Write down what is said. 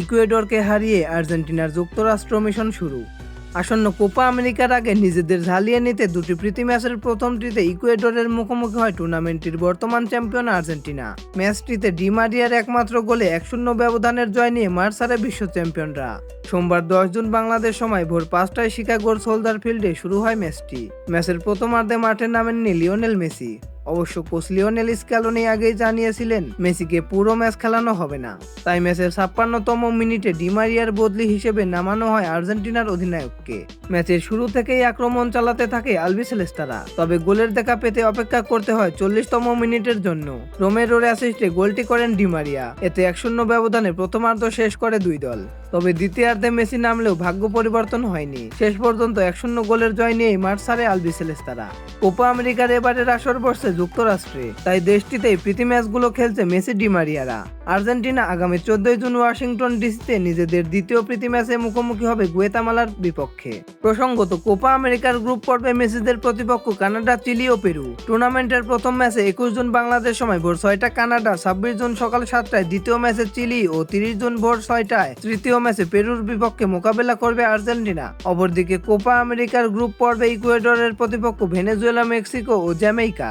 ইকুয়েডরকে হারিয়ে আর্জেন্টিনার যুক্তরাষ্ট্র মিশন শুরু। আসন্ন কোপা আমেরিকার আগে নিজেদের ঝালিয়ে নিতে দুটি প্রীতি ম্যাচের প্রথমটিতে ইকুয়েডরের মুখোমুখি হয় টুর্নামেন্টটির বর্তমান চ্যাম্পিয়ন আর্জেন্টিনা। ম্যাচটিতে ডিমারিয়ার একমাত্র গোলে এক শূন্য ব্যবধানের জয় নিয়ে ছাড়ে বিশ্ব চ্যাম্পিয়নরা। সোমবার দশ জুন বাংলাদেশ সময় ভোর পাঁচটায় শিকাগোর সোলজার ফিল্ডে শুরু হয় ম্যাচটি। ম্যাচের প্রথমার্ধে মাঠে নামেননি লিওনেল মেসি। অবশ্য কোচ লিওনেল স্ক্যালোনি আগেই জানিয়েছিলেন, মেসিকে পুরো ম্যাচ খেলানো হবে না। তাই ম্যাচের ছাপ্পান্নতম মিনিটে ডিমারিয়ার বদলি হিসেবে নামানো হয় আর্জেন্টিনার অধিনায়ককে। ম্যাচের শুরু থেকেই আক্রমণ চালাতে থাকে আলবিসেলেস্তারা তবে গোলের দেখা পেতে অপেক্ষা করতে হয় চল্লিশতম মিনিটের জন্য। রোমেরোর অ্যাসিস্টে গোলটি করেন ডিমারিয়া এতে এক শূন্য ব্যবধানে প্রথমার্ধ শেষ করে দুই দল। তবে দ্বিতীয়ার্ধে মেসি নামলেও ভাগ্য পরিবর্তন হয়নি। শেষ পর্যন্ত এক শূন্য গোলের জয় নিয়ে মাঠ সারে আলবি আলবিসেলেস্তারা। কোপা আমেরিকার এবারের আসর বসছে যুক্তরাষ্ট্রে। তাই দেশটিতে প্রীতি ম্যাচগুলো খেলছে মেসি ডিমারিয়ারা। আর্জেন্টিনা আগামী চোদ্দই জুন ওয়াশিংটন ডিসিতে নিজেদের দ্বিতীয় প্রীতি ম্যাচে মুখোমুখি হবে গুয়েতামালার বিপক্ষে। প্রসঙ্গত, কোপা আমেরিকার গ্রুপ পর্বে মেসিদের প্রতিপক্ষ কানাডা, চিলি ও পেরু। টুর্নামেন্টের প্রথম ম্যাচে একুশ জুন বাংলাদেশ সময় ভোর ছয়টা কানাডা, ছাব্বিশ জুন সকাল সাতটায় দ্বিতীয় ম্যাচে চিলি ও তিরিশ জুন ভোর ছয়টায় তৃতীয় ম্যাচে পেরুর বিপক্ষে মোকাবেলা করবে আর্জেন্টিনা। অপরদিকে, কোপা আমেরিকার গ্রুপ পর্বে ইকুয়েডরের প্রতিপক্ষ ভেনেজুয়েলা, মেক্সিকো ও জ্যামাইকা।